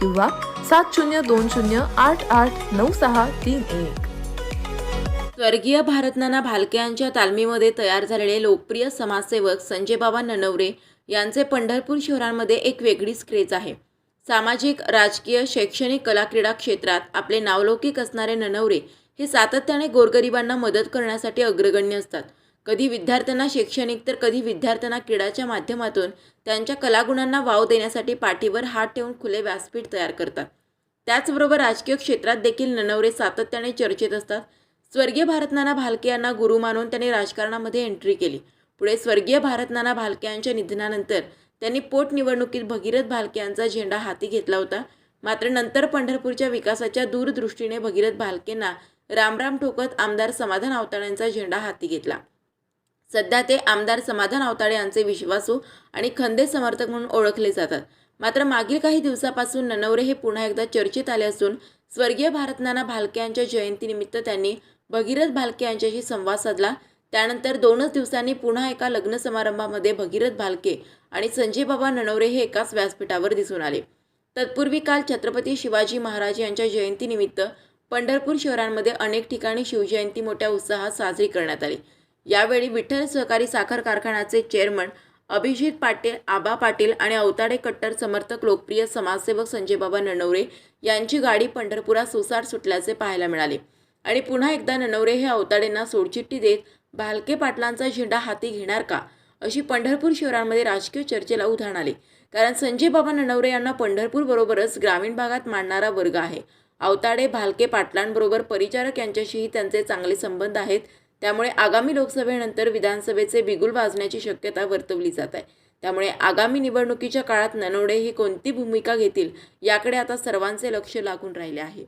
किंवा सात शून्य दोन शून्य आठ आठ नऊ सहा तीन एक. स्वर्गीय भारतनाना भालके यांच्या तालमीमध्ये तयार झालेले लोकप्रिय समाजसेवक संजय बाबा ननवरे यांचे पंढरपूर शहरांमध्ये एक वेगळीच क्रेज आहे. सामाजिक राजकीय शैक्षणिक कला क्रीडा क्षेत्रात आपले नावलौकिक असणारे ननवरे हे सातत्याने गोरगरिबांना मदत करण्यासाठी अग्रगण्य असतात. कधी विद्यार्थ्यांना शैक्षणिक तर कधी विद्यार्थ्यांना क्रीडाच्या माध्यमातून त्यांच्या कलागुणांना वाव देण्यासाठी पाठीवर हात ठेवून खुले व्यासपीठ तयार करतात. त्याचबरोबर राजकीय क्षेत्रात देखील ननवरे सातत्याने चर्चेत असतात. स्वर्गीय भारतनाना भालके यांना गुरु मानून त्यांनी राजकारणामध्ये एंट्री केली. पुढे स्वर्गीय भारतनाना भालके यांच्या निधनानंतर त्यांनी पोटनिवडणुकीत भगीरथ भालके यांचा झेंडा हाती घेतला होता. मात्र नंतर पंढरपूरच्या विकासाच्या दूरदृष्टीने भगीरथ भालकेंना रामराम ठोकत आमदार समाधान आवताड्यांचा झेंडा हाती घेतला. सध्या ते आमदार समाधान अवताडे यांचे विश्वासू आणि खंदे समर्थक म्हणून ओळखले जातात. मात्र मागील काही दिवसापासून ननवरे हे पुन्हा एकदा चर्चेत आले असून स्वर्गीय भारतनाना भालके यांच्या जयंतीनिमित्त त्यांनी भगीरथ भालके यांच्याशी संवाद साधला. त्यानंतर दोनच दिवसांनी पुन्हा एका लग्न समारंभामध्ये भगीरथ भालके आणि संजय बाबा ननवरे हे एकाच व्यासपीठावर दिसून आले. तत्पूर्वी काल छत्रपती शिवाजी महाराज यांच्या जयंतीनिमित्त पंढरपूर शहरांमध्ये अनेक ठिकाणी शिवजयंती मोठ्या उत्साहात साजरी करण्यात आली. यावेळी विठ्ठल सहकारी साखर कारखान्याचे चेअरमन अभिजित पाटील आबा पाटील आणि अवताडे कट्टर समर्थक लोकप्रिय समाजसेवक संजय बाबा ननवरे यांची गाडी पंढरपुरात सुसार सुटल्याचे पाहायला मिळाले. आणि पुन्हा एकदा ननवरे हे अवताडेंना सोडचिठ्ठी देत भालके पाटलांचा झेंडा हाती घेणार का? अशी पंढरपूर शहरांमध्ये राजकीय चर्चेला उधाण आले. कारण संजय बाबा ननवरे यांना पंढरपूर बरोबरच ग्रामीण भागात मांडणारा वर्ग आहे. अवताडे भालके पाटलांबरोबर परिचारक यांच्याशीही त्यांचे चांगले संबंध आहेत. त्यामुळे आगामी लोकसभेनंतर विधानसभेचे बिगुल वाजण्याची शक्यता वर्तवली जात आहे. त्यामुळे आगामी निवडणुकीच्या काळात ननवडे हे कोणती भूमिका घेतील याकडे आता सर्वांचे लक्ष लागून राहिले आहे.